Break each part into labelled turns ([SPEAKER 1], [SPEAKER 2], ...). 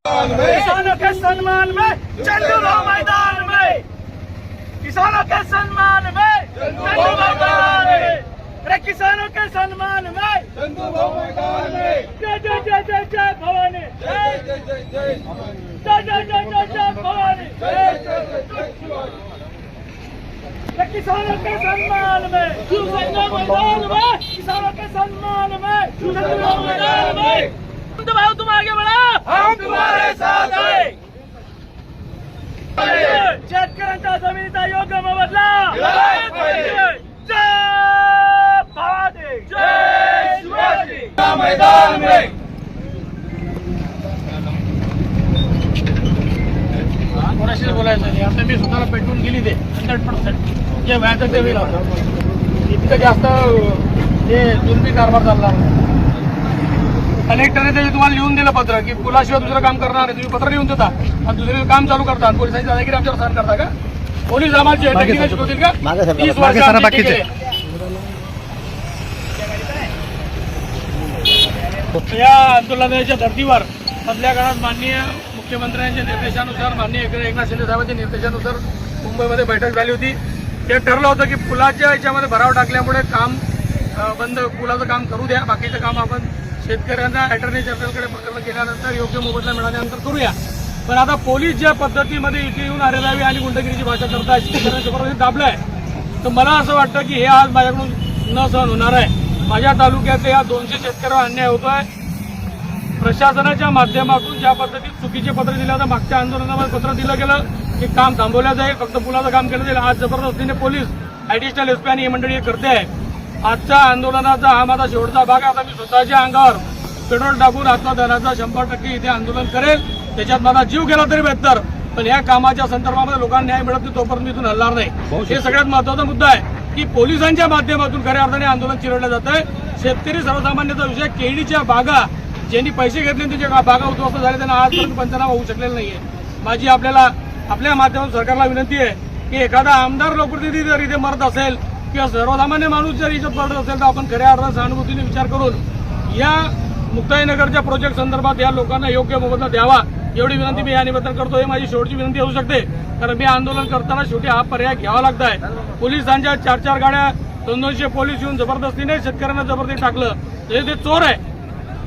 [SPEAKER 1] किसानों के सम्मान में चंदूभाव मैदान में किसानों के सम्मान में चंदूभाव मैदान में अरे किसानों के सम्मान में जय जय जय जय जय भवानी जय जय जय जय जय जय भवानी किसानों के में चंदूभाव मैदान में किसानों के सम्मान में चंदूभाव मैदान में तुम आगे हम तुम्हारे साथ शेतकऱ्यांच्या जमिनीचा योग्य मोबदला जय
[SPEAKER 2] मैदान में
[SPEAKER 3] कोणाशीच बोलायचं नाही. आता मी स्वतःला पेटवून गेली ते. Hundred percent. जे व्याज ते वेळ इतकं जास्त हे जुलमी कारभार चालला कलेक्टरने ते तुम्हाला लिहून दिलं पत्र की पुलाशिवाय दुसरं काम करणार नाही. तुम्ही पत्र लिहून देता. आणि दुसरे काम चालू करता पोलिसांची दादागिरी आमच्यावर सहन करता का? पोलीस टेक्निकल शिकवतील का? तीस वर्ष. या आंदोलनाच्या धर्तीवर मधल्या काळात माननीय मुख्यमंत्र्यांच्या निर्देशानुसार माननीय एकनाथ एकनाथ शिंदे साहेबांच्या निर्देशानुसार मुंबईमध्ये बैठक झाली होती. ते ठरलं होतं की पुलाच्या याच्यामध्ये भराव टाकल्यामुळे काम बंद पुलाचं काम करू द्या बाकीचं काम आपण शेतकऱ्यांना अटर्नी जनरलकडे प्रकरण केल्यानंतर योग्य मोबदला मिळाल्यानंतर करूया. पण आता पोलीस ज्या पद्धतीमध्ये इथे येऊन आरेलावी आणि गुंडगिरीची भाषा करतायत शेतकऱ्यांच्या दाबलाय. तर मला असं वाटतं की हे आज माझ्याकडून न सहन होणार आहे. माझ्या तालुक्याचे या दोनशे शेतकऱ्यांवर अन्याय होतोय. प्रशासनाच्या माध्यमातून ज्या पद्धतीत चुकीचे पत्र दिलं होतं मागच्या आंदोलनामध्ये पत्र दिलं गेलं की काम थांबवलं जाईल. फक्त पुलाचं काम केलं जाईल. आज जबरदस्तीने पोलीस ऍडिशनल एसपी आणि हे मंडळी करते. आहे आजच्या आंदोलनाचा हा माझा शेवटचा भाग आहे. आता मी स्वतःच्या अंगावर पेट्रोल टाकून आत्मदहनाचा शंभर टक्के इथे आंदोलन करेल. त्याच्यात माझा जीव गेला तरी बेहतर. पण या कामाच्या संदर्भामध्ये लोकांना न्याय मिळत नाही तोपर्यंत मी इथून हलणार नाही. हे सगळ्यात महत्त्वाचा मुद्दा आहे की पोलिसांच्या माध्यमातून खऱ्या अर्थाने आंदोलन चिरडलं जात आहे शेतकरी सर्वसामान्याचा विषय केळीच्या बागा ज्यांनी पैसे घेतले त्यांच्या बागा उद्ध्वस्त झाले त्यांना आजपर्यंत पंचनामा होऊ शकलेला नाहीये. माझी आपल्याला आपल्या माध्यमातून सरकारला विनंती आहे की एखादा आमदार लोकप्रतिनिधी जर इथे मरत असेल किंवा सर्वसामान्य माणूस जर इथे पडत असेल तर आपण खऱ्या अर्थात सहानुभूतीने विचार करून या मुक्ताईनगरच्या प्रोजेक्ट संदर्भात या लोकांना योग्य मोबदला द्यावा एवढी विनंती मी या निमित्तानं करतो. हे माझी शेवटची विनंती असू शकते. कारण मी आंदोलन करताना शेवटी हा पर्याय घ्यावा लागत आहे. पोलिसांच्या चार चार गाड्या दोन दोनशे पोलीस येऊन जबरदस्तीने शेतकऱ्यांना जबरदस्ती टाकलं. हे ते चोर आहे.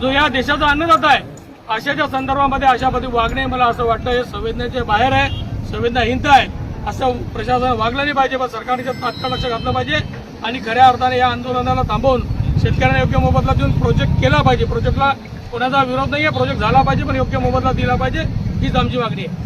[SPEAKER 3] जो या देशाचा अन्नदाता आहे. अशाच्या संदर्भामध्ये अशा पद्धती वागणे मला असं वाटतं. हे संवेदनेच्या बाहेर आहे. संवेदनाहीनता आहेत. असं प्रशासन वागलं नाही पाहिजे पण सरकारने तात्काळ लक्ष घातलं पाहिजे आणि खऱ्या अर्थाने या आंदोलनाला थांबवून शेतकऱ्यांना योग्य मोबदला देऊन प्रोजेक्ट केला पाहिजे. प्रोजेक्टला कोणाचा विरोध नाही आहे प्रोजेक्ट झाला पाहिजे पण योग्य मोबदला दिला पाहिजे हीच आमची मागणी आहे.